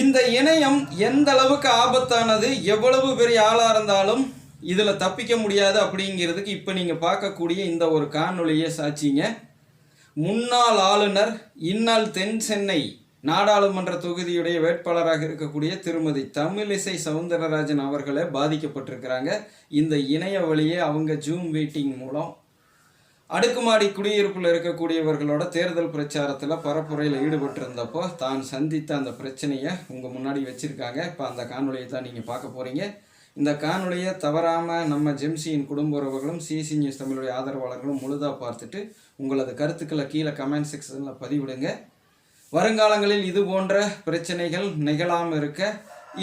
இந்த இணையம் எந்த அளவுக்கு ஆபத்தானது எவ்வளவு பெரிய ஆளாக இருந்தாலும் இதில் தப்பிக்க முடியாது அப்படிங்கிறதுக்கு இப்போ நீங்கள் பார்க்கக்கூடிய இந்த ஒரு காணொலியை சாட்சிங்க. முன்னாள் ஆளுநர் இந்நாள் தென் சென்னை நாடாளுமன்ற தொகுதியுடைய வேட்பாளராக இருக்கக்கூடிய திருமதி தமிழிசை சவுந்தரராஜன் அவர்களே பாதிக்கப்பட்டிருக்கிறாங்க. இந்த இணைய வழியே அவங்க ஜூம் மீட்டிங் மூலம் அடுக்குமாடி குடியிருப்பில் இருக்கக்கூடியவர்களோட தேர்தல் பிரச்சாரத்தில் பரப்புரையில் ஈடுபட்டிருந்தப்போ தான் சந்தித்த அந்த பிரச்சனையை உங்கள் முன்னாடி வச்சுருக்காங்க. இப்போ அந்த காணொலியை தான் நீங்கள் பார்க்க போகிறீங்க இந்த காணொலியை தவறாமல் நம்ம ஜெம்சியின் குடும்ப உறவுகளும் சிசி நியூஸ் தமிழுடைய ஆதரவாளர்களும் முழுதாக பார்த்துட்டு உங்களது கருத்துக்களை கீழே கமெண்ட் செக்ஷனில் பதிவிடுங்க. வருங்காலங்களில் இது போன்ற பிரச்சனைகள் நிகழாமல் இருக்க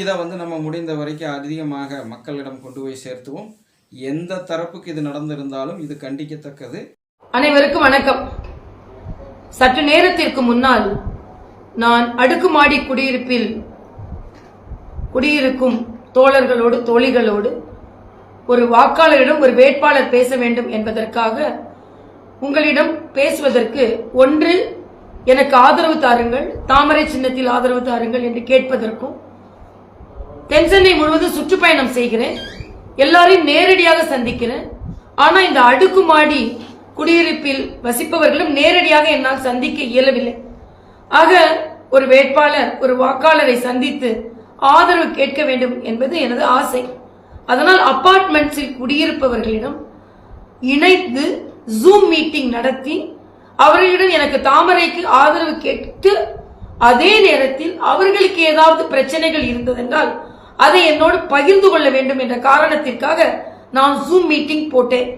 இதை வந்து நம்ம முடிந்த வரைக்கும் அதிகமாக மக்களிடம் கொண்டு போய் சேர்த்துவோம். எந்த தரப்புக்கு இது நடந்திருந்தாலும் இது கண்டிக்கத்தக்கது. அனைவருக்கும் வணக்கம். சற்று நேரத்திற்கு முன்னால் நான் அடுக்குமாடி குடியிருப்பில் குடியிருக்கும் தோழர்களோடு தோழிகளோடு ஒரு வாக்காளரிடம் ஒரு வேட்பாளர் பேச வேண்டும் என்பதற்காக உங்களிடம் பேசுவதற்கு ஒன்று எனக்கு ஆதரவு தாருங்கள் தாமரை சின்னத்தில் ஆதரவு தாருங்கள் என்று கேட்பதற்கும் தென்சென்னை முழுவதும் சுற்றுப்பயணம் செய்கிறேன் எல்லாரையும் நேரடியாக சந்திக்கிறேன். ஆனா இந்த அடுக்குமாடி குடியிருப்பில் வசிப்பவர்களும் நேரடியாக என்னால் சந்திக்க இயலவில்லை. ஆக ஒரு வேட்பாளர் ஒரு வாக்காளரை சந்தித்து ஆதரவு கேட்க வேண்டும் என்பது எனது ஆசை. அதனால் அப்பார்ட்மெண்ட்ஸில் குடியிருப்பவர்களிடம் இணைந்து ஜூம் மீட்டிங் நடத்தி அவர்களிடம் எனக்கு தாமரைக்கு ஆதரவு கேட்டு அதே நேரத்தில் அவர்களுக்கு ஏதாவது பிரச்சனைகள் இருந்ததென்றால் அதை என்னோடு பகிர்ந்து கொள்ள வேண்டும் என்ற காரணத்திற்காக நான் ஜூம் மீட்டிங் போட்டேன்.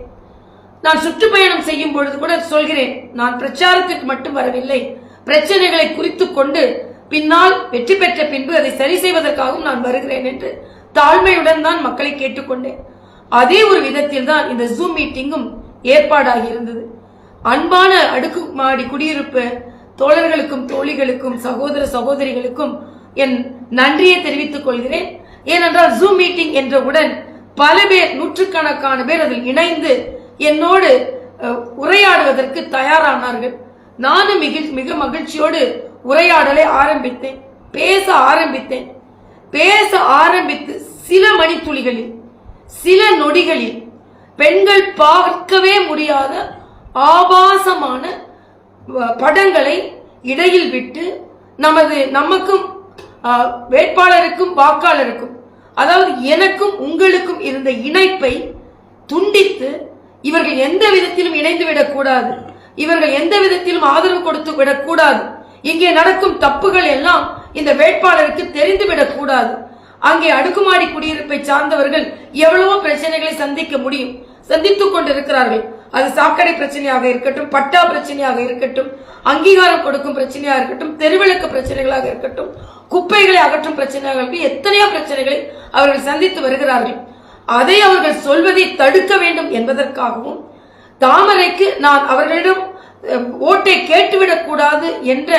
நான் சுற்றுப்பயணம் செய்யும் பொழுது கூட சொல்கிறேன் நான் பிரச்சாரத்திற்கு மட்டும் வரவில்லை. பிரச்சனைகளை குறித்து கொண்டு பின்னால் வெற்றி பெற்ற பின்பு அதை சரி செய்வதற்காகவும் நான் வருகிறேன் என்று தாழ்மையுடன் தான் மக்களை கேட்டுக்கொண்டேன். அதே ஒரு விதத்தில் தான் இந்த ஜூம் மீட்டிங்கும் ஏற்பாடாகி இருந்தது. அன்பான அடுக்குமாடி குடியிருப்பு தோழர்களுக்கும் தோழிகளுக்கும் சகோதர சகோதரிகளுக்கும் என் நன்றியை தெரிவித்துக் கொள்கிறேன். ஏனென்றால் ஜூம் மீட்டிங் என்றவுடன் பல பேர் நூற்றுக்கணக்கான பேர் அதில் இணைந்து என்னோடு உரையாடுவதற்கு தயாரானார்கள். நானும் மிக மிக மகிழ்ச்சியோடு உரையாடலை ஆரம்பித்தேன் பேச ஆரம்பித்தேன். பேச ஆரம்பித்து சில மணித்துளிகளில் சில நொடிகளில் பெண்கள் பார்க்கவே முடியாத ஆபாசமான படங்களை இடையில் விட்டு நமது நமக்கும் வேட்பாளருக்கும் வாக்காளருக்கும் அதாவது எனக்கும் உங்களுக்கும் இருந்த இணைப்பை துண்டித்து இவர்கள் எந்த விதத்திலும் இணைந்து விடக்கூடாது. இவர்கள் எந்த விதத்திலும் ஆதரவு கொடுத்து விடக்கூடாது. இங்கே நடக்கும் தப்புகள் எல்லாம் இந்த வேட்பாளருக்கு தெரிந்து விடக்கூடாது. அங்கே அடுக்குமாடி குடியிருப்பை சார்ந்தவர்கள் எவ்வளவோ பிரச்சனைகளை சந்திக்க முடியும். சந்தித்துக் கொண்டிருக்கிறார்கள். அது சாக்கடை பிரச்சனையாக இருக்கட்டும் பட்டா பிரச்சனையாக இருக்கட்டும் அங்கீகாரம் கொடுக்கும் பிரச்சனையாக இருக்கட்டும் தெருவிளக்கு பிரச்சனைகளாக இருக்கட்டும் குப்பைகளை அகற்றும் பிரச்சனையாக இருக்கட்டும் எத்தனையோ பிரச்சனைகளை அவர்கள் சந்தித்து வருகிறார்கள். அதை அவர்கள் சொல்வதை தடுக்க வேண்டும் என்பதற்காகவும் தாமரைக்கு நான் அவர்களிடம் ஓட்டை கேட்டுவிடக் கூடாது என்ற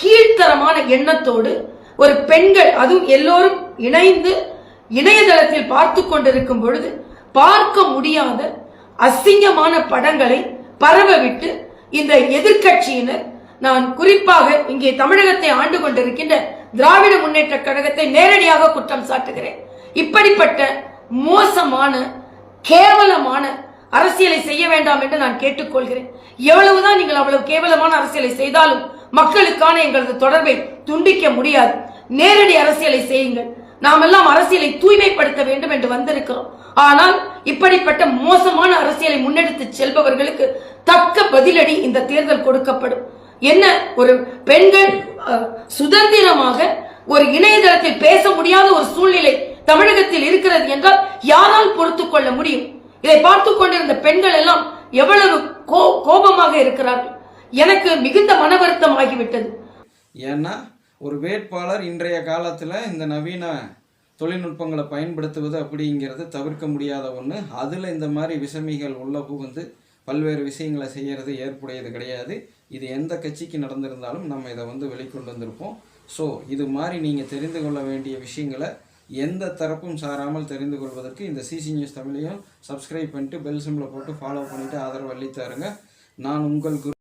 கீழ்த்தரமான எண்ணத்தோடு ஒரு பெண்கள் அதுவும் எல்லோரும் இணைந்து இணையதளத்தில் பார்த்து கொண்டிருக்கும் பொழுது பார்க்க முடியாத அசிங்கமான படங்களை பரவ விட்டு இந்த எதிர்க்கட்சியினர் நான் குறிப்பாக இங்கே தமிழகத்தை ஆண்டு கொண்டிருக்கின்ற திராவிட முன்னேற்ற கழகத்தை நேரடியாக குற்றம் சாட்டுகிறேன். இப்படிப்பட்ட மோசமான கேவலமான அரசியலை செய்ய வேண்டாம் என்று நான் கேட்டுக்கொள்கிறேன். எவ்வளவுதான் நீங்கள் அவ்வளவு கேவலமான அரசியலை செய்தாலும் மக்களுக்கான எங்களது தொடர்பை துண்டிக்க முடியாது. நேரடி அரசியலை செய்யுங்கள். நாம் எல்லாம் அரசியலை தூய்மைப்படுத்த வேண்டும் என்று வந்திருக்கிறோம். ஆனால் இப்படிப்பட்ட மோசமான அரசியலை முன்னெடுத்து செல்பவர்களுக்கு தக்க பதிலடி இந்த தேர்தல் கொடுக்கப்படும். என்ன ஒரு பெண்கள் சுதந்திரமாக ஒரு இணையதளத்தில் பேச முடியாத ஒரு சூழ்நிலை தமிழகத்தில் இருக்கிறது என்றால் யாரால் பொறுத்துக் கொள்ள முடியும்? இதை பார்த்து கொண்டிருந்த பெண்கள் எல்லாம் எவ்வளவு கோ- கோபமாக இருக்கிறார்கள். எனக்கு மிகுந்த மன வருத்தம் ஆகிவிட்டது. ஏன்னா ஒரு வேட்பாளர் இன்றைய காலத்தில் இந்த நவீன தொழில்நுட்பங்களை பயன்படுத்துவது அப்படிங்கிறது தவிர்க்க முடியாத ஒன்று அதில் இந்த மாதிரி விஷமிகள் உள்ள புகுந்து பல்வேறு விஷயங்களை செய்யறது ஏற்புடையது கிடையாது. இது எந்த கட்சிக்கு நடந்திருந்தாலும் நம்ம இதை வந்து வெளிக்கொண்டு வந்திருப்போம். ஸோ இது மாதிரி நீங்கள் தெரிந்து கொள்ள வேண்டிய விஷயங்களை எந்த தரப்பும் சாராமல் தெரிந்து கொள்வதற்கு இந்த சிசி நியூஸ் தமிழையும் சப்ஸ்கிரைப் பண்ணிட்டு பெல் சிம்மில் போட்டு ஃபாலோ பண்ணிவிட்டு ஆதரவு அள்ளித்தாருங்க நான் உங்கள் குரு